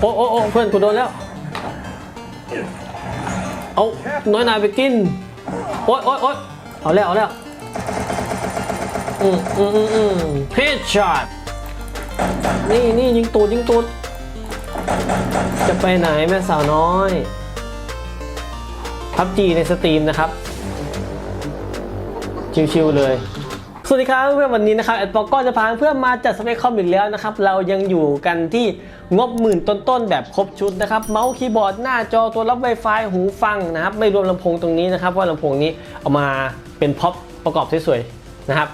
โอ้โอ้โอ้เพื่อนกูโดนแล้ว เอาน้อยนายไปกิน โอ๊ยโอ๊ยโอ๊ยเอาแล้วเอาแล้ว อืมอืมอืมอืมเฮดช็อตนี่นี่ยิงตูดยิงตูด จะไปไหนแม่สาวน้อยพับจีในสตรีมนะครับ ชิวๆเลย สวัสดีครับเพื่อนวันนี้นะครับแอดปอกก็จะพาเพื่อนมาจัดสเปคคอมอีกแล้วนะครับ เรายังอยู่กันที่งบหมื่นต้นๆแบบครบชุดนะครับ เมาส์คีย์บอร์ดหน้าจอตัวรับ Wi-Fi หูฟังนะครับ ไม่รวมลำโพงตรงนี้นะครับว่าลำโพงนี้เอามาเป็นพ็อปประกอบสวยๆนะครับ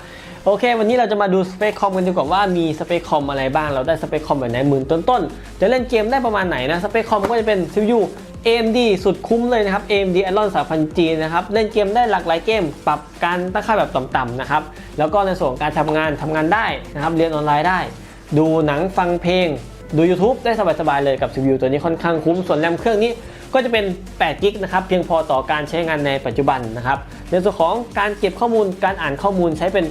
โอเค วันนี้เราจะมาดูสเปคคอมกันดีกว่าว่ามีสเปคคอมอะไรบ้าง เราได้สเปคคอมแบบไหนหมื่นต้นๆจะเล่นเกมได้ประมาณไหนนะสเปคคอมก็จะเป็น CPU AMD สุดคุ้มเลยนะครับ AMD Athlon 3000G นะครับเล่นเกมได้หลากหลายเกม ปรับการตั้งค่าแบบต่ำๆนะครับแล้วก็ในส่วนของการทำงานทำงานได้นะครับเรียนออนไลน์ได้ ดูหนังฟังเพลง ดู YouTube ได้สบายๆเลยกับ CPU ตัวนี้ค่อนข้างคุ้มส่วนแรมเครื่องนี้ก็จะเป็น8กิกนะครับเพียงพอต่อการใช้งานในปัจจุบันนะครับในส่วนของการเก็บข้อมูลการอ่านข้อมูลใช้เป็น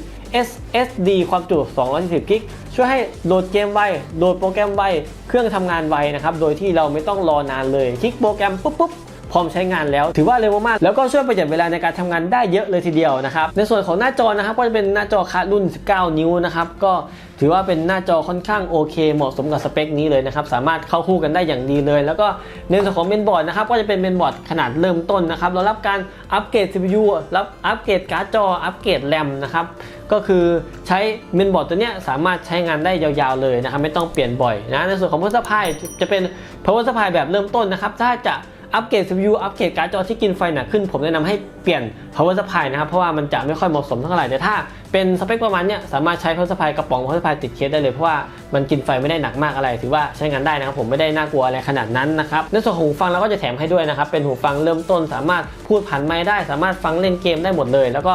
SSD ความจุ240กิก ช่วยให้โหลดเกมไว โหลดโปรแกรมไว เครื่องทำงานไวนะครับ โดยที่เราไม่ต้องรอนานเลย คลิกโปรแกรมปุ๊บปุ๊บพร้อมใช้งานแล้วถือว่าเร็วมากๆแล้วก็ช่วยประหยัดเวลาในการทำงานได้เยอะเลยทีเดียวนะครับในส่วนของหน้าจอนะครับก็จะเป็นหน้าจอคัดรุ่น 19 นิ้วนะครับก็ถือว่าเป็นหน้าจอค่อนข้างโอเค เหมาะสมกับสเปคนี้เลยนะครับสามารถเข้าคู่กันได้อย่างดีเลย แล้วก็ในส่วนของเมนบอร์ดนะครับก็จะเป็นเมนบอร์ดขนาดเริ่มต้นนะครับเรารับการอัปเกรด CPU รับอัปเกรดการ์ดจออัปเกรดแรมนะครับ ก็คือใช้เมนบอร์ดตัวเนี้ยสามารถใช้งานได้ยาวๆเลยนะครับไม่ต้องเปลี่ยนบ่อยนะในส่วนของ power supply จะเป็น power supply แบบเริ่มต้นนะครับถ้าจะอัปเกรด CPU อัปเกรดการ์ดจอที่กินไฟหนักขึ้น ผมแนะนำให้เปลี่ยน power supply นะครับ เพราะว่ามันจะไม่ค่อยเหมาะสมเท่าไหร่ แต่ถ้าเป็นสเปคประมาณเนี้ยสามารถใช้ power supply กระป๋อง power supply ติดเคสได้เลย เพราะว่ามันกินไฟไม่ได้หนักมากอะไร ถือว่าใช้งานได้นะครับ ผมไม่ได้น่ากลัวอะไรขนาดนั้นนะครับ ในส่วนของหูฟังเราก็จะแถมให้ด้วยนะครับ เป็นหูฟังเริ่มต้น สามารถพูดผ่านไมค์ได้ สามารถฟังเล่นเกมได้หมดเลย แล้วก็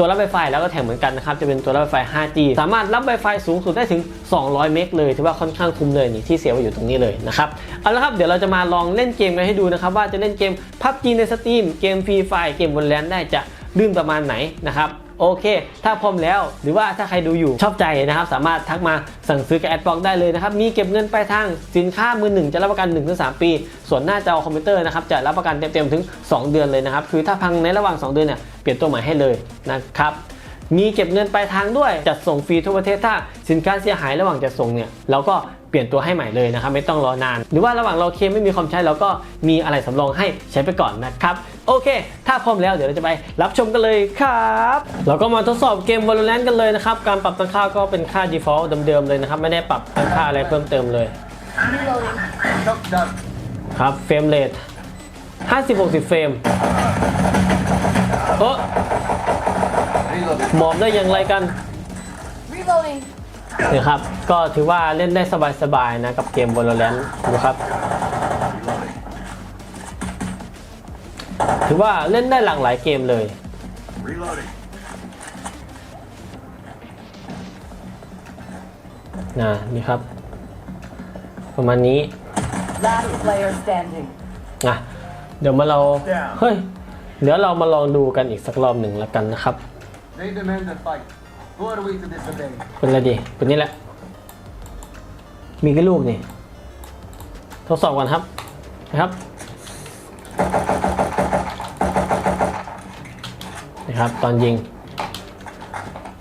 ตัวรับ Wi-Fi แล้วก็แถมเหมือนกันนะครับ จะเป็นตัวรับ Wi-Fi 5G สามารถรับ Wi-Fi สูงสุดได้ถึง 200 เมกเลย ถือว่าค่อนข้างคุ้มเลยนี่ที่เสียไว้อยู่ตรงนี้เลยนะครับ เอาละครับ เดี๋ยวเราจะมาลองเล่นเกมกันให้ดูนะครับ ว่าจะเล่นเกม PUBG ในสตรีมเกมฟรีไฟเกมบนแลนได้จะลื่นประมาณไหนนะครับ โอเค ถ้าพร้อมแล้ว หรือว่าถ้าใครดูอยู่ชอบใจนะครับ สามารถทักมาสั่งซื้อกับแอดบล็อกได้เลยนะครับ มีเก็บเงินปลายทางสินค้ามือหนึ่งจะรับประกัน 1-3 ปี ส่วนหน้าจอคอมพิวเตอร์นะครับจะรับประกันเต็มๆถึง 2 เดือนเลยนะครับคือถ้าพังในระหว่าง 2 เดือนเนี่ยเปลี่ยนตัวใหม่ให้เลยนะครับมีเก็บเงินปลายทางด้วยจัดส่งฟรีทั่วประเทศถ้าสินค้าเสียหายระหว่างจัดส่งเนี่ยเราก็เปลี่ยนตัวให้ใหม่เลยนะครับไม่ต้องรอนาน หรือว่าระหว่างเราเคลมไม่มีความใช้เราก็มีอะไรสำรองให้ใช้ไปก่อนนะครับ โอเค ถ้าพร้อมแล้วเดี๋ยวเราจะไปรับชมกันเลยครับเราก็มาทดสอบเกม Valorant กันเลยนะครับ การปรับตั้งค่าก็เป็นค่า default เดิมๆเลยนะครับ ไม่ได้ปรับตั้งค่าอะไรเพิ่มเติมเลย Shock done. ครับเฟรมเรท50-60 เฟรมเออ Reloading. หมอบได้อย่างไรกัน Reloading. นี่ครับ ก็ถือว่าเล่นได้สบายๆนะกับเกม Valorant นะครับ ถือว่าเล่นได้หลากหลายเกมเลย Reloading. นะนี่ครับ ประมาณนี้ Last player standing. นะเดี๋ยวมาเรา เฮ้ย เดี๋ยวเรามาลองดูกันอีกสักรอบหนึ่งแล้วกันนะครับ They demand a fight. Who are we to disobey? เป็นอะไรดี เป็นนี่แหละ มีกี่ลูกนี่ ทดสอบกันครับนะครับ นะครับ ตอนยิง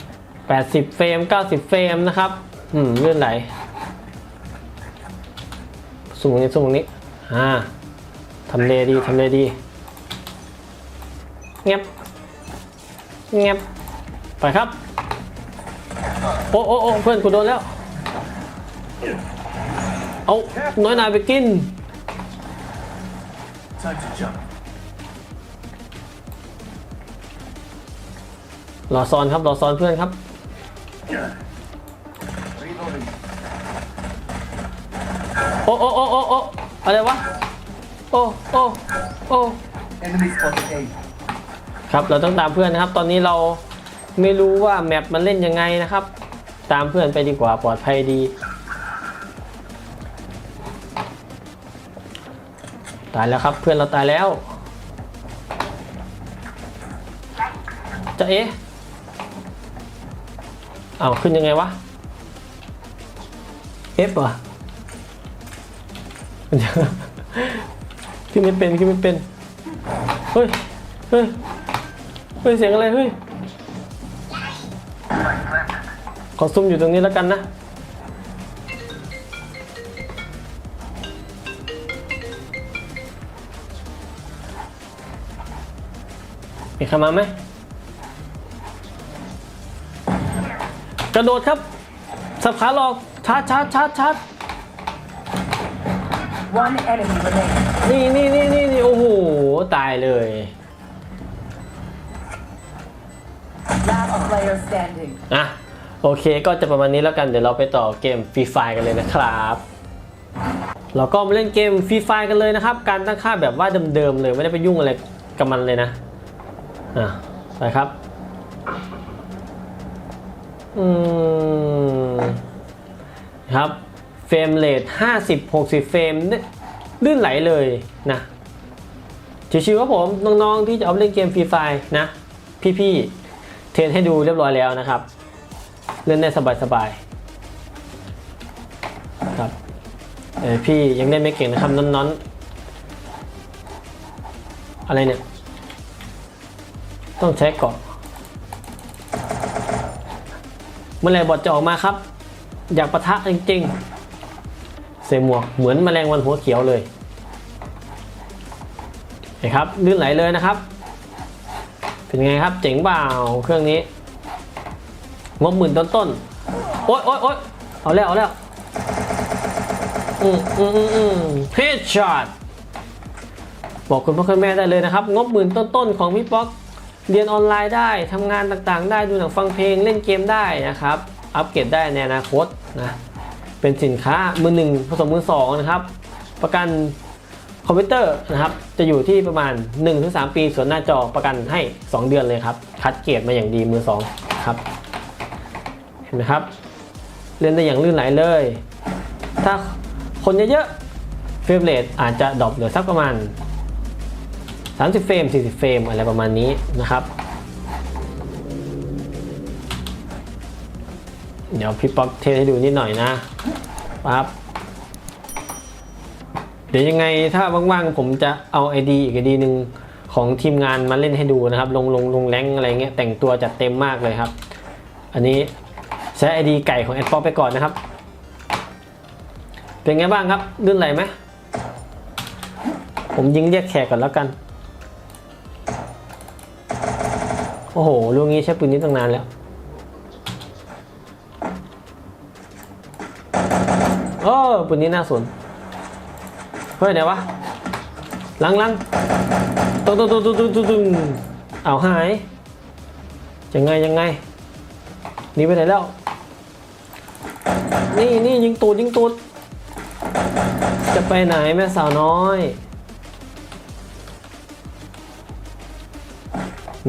80 เฟรม 90 เฟรมนะครับ อืมเลื่อนไหล สูงตรงนี้สูงตรงนี้ อ่าทำเลดีทำเลดีเงียบเงียบไปครับ โอ้โอ้โอ้เพื่อนกูโดนแล้ว เอาน้อยนายไปกิน Time to jump. รอซ้อนครับรอซ้อนเพื่อนครับ Reloading. โอ้โอ้โอ้โอ้โอ้อะไรวะ โอ้โอ้โอ้ Enemy spotted A. ครับเราต้องตามเพื่อนนะครับ ตอนนี้เราไม่รู้ว่าแมปมันเล่นยังไงนะครับ ตามเพื่อนไปดีกว่าปลอดภัยดี ตายแล้วครับเพื่อนเราตายแล้วจะเอ๊ะ เอาวขึ้นยังไงวะ F เหรอขึ้นไม่เป็นขึ้นไม่เป็น เฮ้ย เฮ้ย เฮ้ย เสียงอะไร เฮ้ย ขอซุ่มอยู่ตรงนี้แล้วกันนะ มีใครมาไหม ระโดดครับ สับขาหลอกชาร์จชาร์จชาร์จชาร์จ One enemy remaining. นี่นี่นี่นี่นี่โอ้โห ตายเลย Last player standing. อะ โอเคก็จะประมาณนี้แล้วกัน เดี๋ยวเราไปต่อเกมฟรีไฟกันเลยนะครับ เราก็มาเล่นเกมฟรีไฟกันเลยนะครับ การตั้งค่าแบบว่าเดิมๆเลย ไม่ได้ไปยุ่งอะไรกับมันเลยนะ อะ ไปครับ อืมครับเฟรมเรท50 60 เฟรมลื่นไหลเลยนะชิวๆครับผมน้องๆที่จะเอาเล่นเกมฟรีไฟนะ พี่ๆเทรนให้ดูเรียบร้อยแล้วนะครับ เล่นได้สบายๆครับเออพี่ยังเล่นไม่เก่งนะครับน้อนๆอะไรเนี่ย ต้องใช้เกาะ เมื่อไรบอทจะออกมาครับ อยากปะทะจริงๆใส่หมวกเหมือนแมลงวันหัวเขียวเลยเห็นครับลื่นไหลเลยนะครับ เป็นไงครับเจ๋งเปล่าเครื่องนี้งบหมื่นต้นต้นโอ๊ยโอ๊ยโอ๊ยเอาแล้วเอาแล้วอืมอืมอืมอืมเฮดช็อตบอกคุณพ่อคุณแม่ได้เลยนะครับ งบหมื่นต้นต้นของพี่ป๊อก เรียนออนไลน์ได้ทำงานต่างๆ ได้ดูหนังฟังเพลงเล่นเกมได้นะครับ อัปเกรดได้ในอนาคตนะเป็นสินค้ามือหนึ่งผสมมือสองนะครับ ประกันคอมพิวเตอร์นะครับ จะอยู่ที่ประมาณ 1-3 ปีส่วนหน้าจอประกันให้ 2 เดือนเลยครับ คัดเกรดมาอย่างดีมือสองครับ เห็นไหมครับ เล่นได้อย่างลื่นไหลเลย ถ้าคนเยอะๆเฟรมเรทอาจจะดรอปเหลือสักประมาณ 30 เฟรม 40 เฟรม อะไรประมาณนี้นะครับ เดี๋ยวพี่ป๊อกเทสให้ดูนิดหน่อยนะครับเดี๋ยวยังไงถ้าว่างๆ ผมจะเอา ID อีก ID หนึ่งของทีมงานมาเล่นให้ดูนะครับ ลงลงลงแรงอะไรเงี้ยแต่งตัวจัดเต็มมากเลยครับ อันนี้ใช้ ID ไก่ของแอดป๊อกไปก่อนนะครับ เป็นไงบ้างครับลื่นไหลไหมผมยิงเรียกแขกก่อนแล้วกัน โอ้โหลูกนี้ใช้ปืนนี้ตั้งนานแล้ว โอ้ปืนนี้น่าสน เฮ้ยไหนวะลังลังตุ้งตุ้งตุ้งตุ้งตุ้งตุ้งตุ้งเอาหายยังไงยังไงหนีไปไหนแล้ว นี่นี่ยิงตูดยิงตูดจะไปไหนแม่สาวน้อย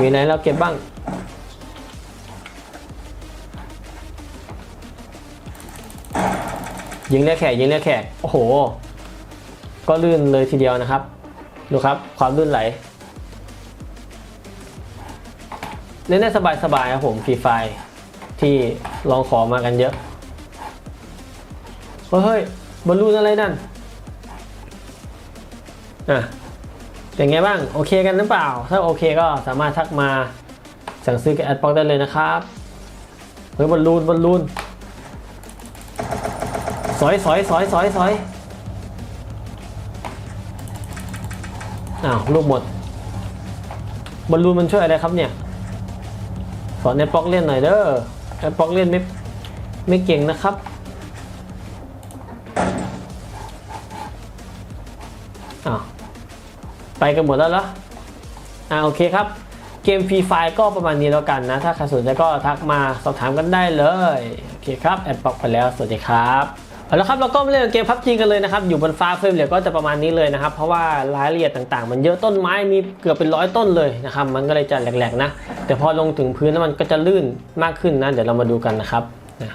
มีอะไรเราเก็บบ้าง ยิงเรียกแขกยิงเรียกแขก โอ้โห ก็ลื่นเลยทีเดียวนะครับ ดูครับความลื่นไหล เล่นได้สบายๆครับผมฟรีไฟที่ลองขอมากันเยอะ เฮ้ยบอลลูนอะไรนั่น อะ เป็นไงบ้าง โอเคกันหรือเปล่า ถ้าโอเคก็สามารถทักมาสั่งซื้อกับแอดบ็อกได้เลยนะครับเฮ้ยบอลลูนบอลลูนสอยสอยสอยสอยสอยอ้าวลูกหมดบอลลูนมันช่วยอะไรครับเนี่ย สอนแอดบ็อกเล่นหน่อยเด้อแอดบ็อกเล่นไม่ไม่เก่งนะครับอ้าว ไปกันหมดแล้วเหรออ่าโอเคครับ เกมฟรีไฟก็ประมาณนี้แล้วกันนะ ถ้าใครสนใจก็ทักมาสอบถามกันได้เลย โอเคครับ แอดบอกไปแล้ว สวัสดีครับเอาละครับเราก็มาเล่นเกมพับจีกันเลยนะครับ อยู่บนฟ้าเฟรมเรทก็จะประมาณนี้เลยนะครับ เพราะว่ารายละเอียดต่างๆ มันเยอะต้นไม้มีเกือบเป็นร้อยต้นเลยนะครับ มันก็เลยจะแหลกๆนะ แต่พอลงถึงพื้นแล้วมันก็จะลื่นมากขึ้นนะ เดี๋ยวเรามาดูกันนะครับนะ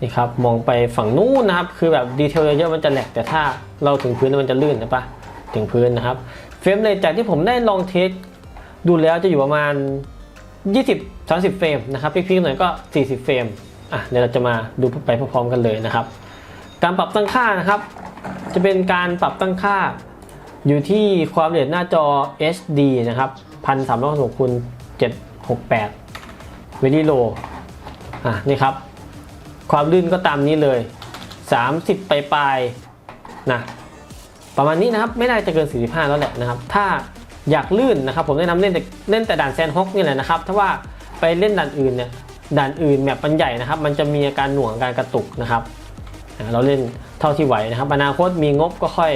นี่ครับมองไปฝั่งนู้นนะครับ คือแบบดีเทลเยอะๆมันจะแหลกแต่ถ้าเราถึงพื้นแล้วมันจะลื่นนะปะ ถึงพื้นนะครับ เฟรมเรทจากที่ผมได้ลองเทสดูแล้วจะอยู่ประมาณ 20 30 เฟรมนะครับพีคๆหน่อยก็ 40 เฟรมอะเดี๋ยวเราจะมาดูไปพร้อมๆกันเลยนะครับ การปรับตั้งค่านะครับ จะเป็นการปรับตั้งค่า อยู่ที่ความละเอียดหน้าจอ HD นะครับ1366คูณ768 very low อะนี่ครับ ความลื่นก็ตามนี้เลย 30ปปลายๆนะ ประมาณนี้นะครับไม่น่าจะเกิน 45 แล้วแหละนะครับ ถ้าอยากลื่นนะครับ ผมแนะนำเล่นแต่เล่นแต่ด่านแซนฮอกนี่แหละนะครับ ถ้าว่าไปเล่นด่านอื่นเนี่ยด่านอื่นแมปมันใหญ่นะครับ มันจะมีอาการหน่วงการกระตุกนะครับเราเล่นเท่าที่ไหวนะครับ อนาคตมีงบก็ค่อย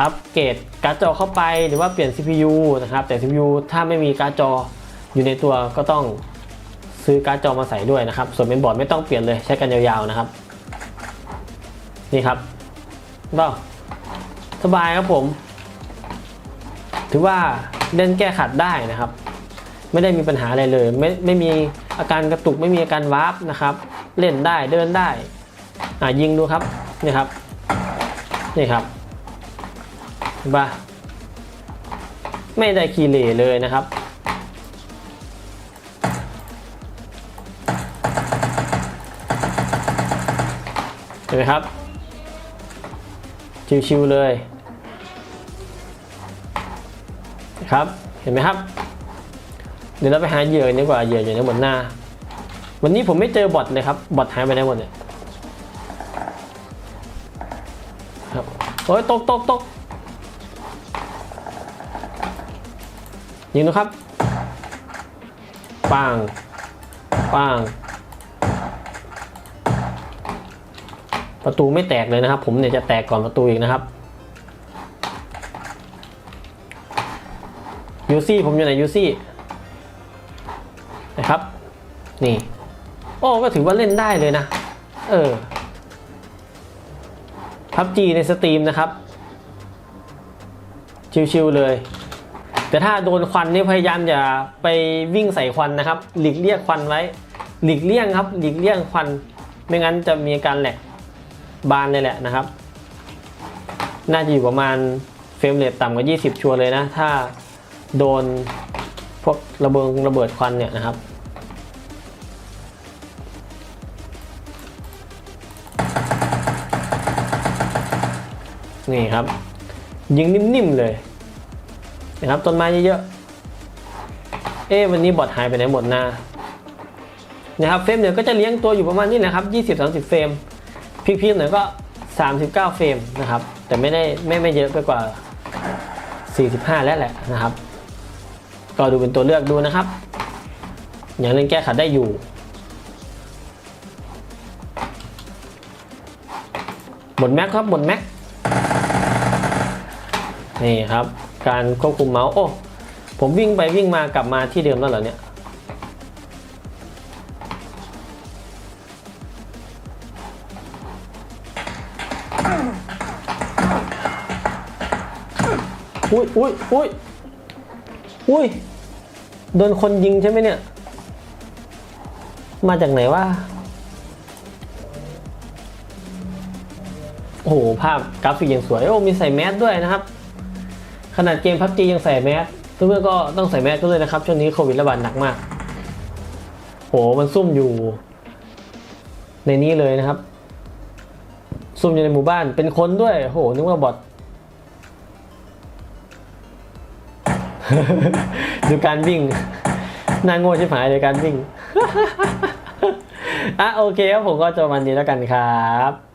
อัปเกรดการ์ดจอเข้าไปหรือว่าเปลี่ยน CPU นะครับ แต่ CPU ถ้าไม่มีการ์ดจออยู่ในตัวก็ต้องซื้อการ์ดจอมาใส่ด้วยนะครับ ส่วนเป็นบอร์ดไม่ต้องเปลี่ยนเลยใช้กันยาวๆนะครับ นี่ครับบ้า สบายครับผม ถือว่าเล่นแก้ขัดได้นะครับ ไม่ได้มีปัญหาอะไรเลย ไม่ไม่มีอาการกระตุกไม่มีอาการวาร์ปนะครับ เล่นได้เดินได้อ่ายิงดูครับนี่ครับนี่ครับเห็นปะไม่ได้คีเลเลยนะครับเห็นไหมครับ ชิวๆเลย ครับ เห็นไหมครับ เดี๋ยวเราไปหาเหยื่อดีกว่าเหยื่ออยู่ในบนหน้า วันนี้ผมไม่เจอบอทเลยครับบอทหายไปไหนหมดเนี่ยครับโอ้ยตกตกตกยิงนะครับปังปังประตูไม่แตกเลยนะครับ ผมเนี่ยจะแตกก่อนประตูอีกนะครับ ยูซี่ผมอยู่ไหนยูซี่นะครับ นี่โอ้ก็ถือว่าเล่นได้เลยนะ เออพับจีในสตรีมนะครับ ชิวๆเลย แต่ถ้าโดนควันนี่พยายามอย่าไปวิ่งใส่ควันนะครับ หลีกเลี่ยงควันไว้ หลีกเลี่ยงครับ หลีกเลี่ยงควัน ไม่งั้นจะมีการแหลกบานเลยแหละนะครับ น่าจะอยู่ประมาณเฟรมเรทต่ำกว่า 20 ชัวร์เลยนะ ถ้า โดนพวกระเบิงระเบิดควันเนี่ยนะครับนี่ครับยิงนิ่มๆเลยนะครับต้นไม้เยอะๆเอ๊วันนี้บอทหายไปไหนหมดนะนะครับเฟรมเนี่ยก็จะเลี้ยงตัวอยู่ประมาณนี้แหละครับ20-30 เฟรมพีคๆหน่อยก็ 39 เฟรมนะครับ แต่ไม่ได้ไม่ไม่เยอะไปกว่า 45 แล้วแหละนะครับ ก็ดูเป็นตัวเลือกดูนะครับย่างเล่นแก้ขัดได้อยู่ หมดแม็กครับหมดแม็กนี่ครับ การควบคุมเมาส์โอ้ผมวิ่งไปวิ่งมากลับมาที่เดิมแล้วเหรอเนี่ยอุ้ยอุ้ยอุ้ย อุ้ย โดนคนยิงใช่ไหมเนี่ย มาจากไหนวะโอ้โห ภาพกราฟิกยังสวย โอ้มีใส่แมสด้วยนะครับ ขนาดเกมพับจียังใส่แมสเพื่อนๆก็ต้องใส่แมสก็เลยนะครับ ช่วงนี้โควิดระบาดหนักมาก โห มันซุ่มอยู่ ในนี้เลยนะครับ ซุ่มอยู่ในหมู่บ้าน เป็นคนด้วย โห นึกว่าบอท ดูการวิ่งน่าโง่ชิบหายเลยการวิ่งอะโอเคครับผมก็จะวันนี้แล้วกันครับ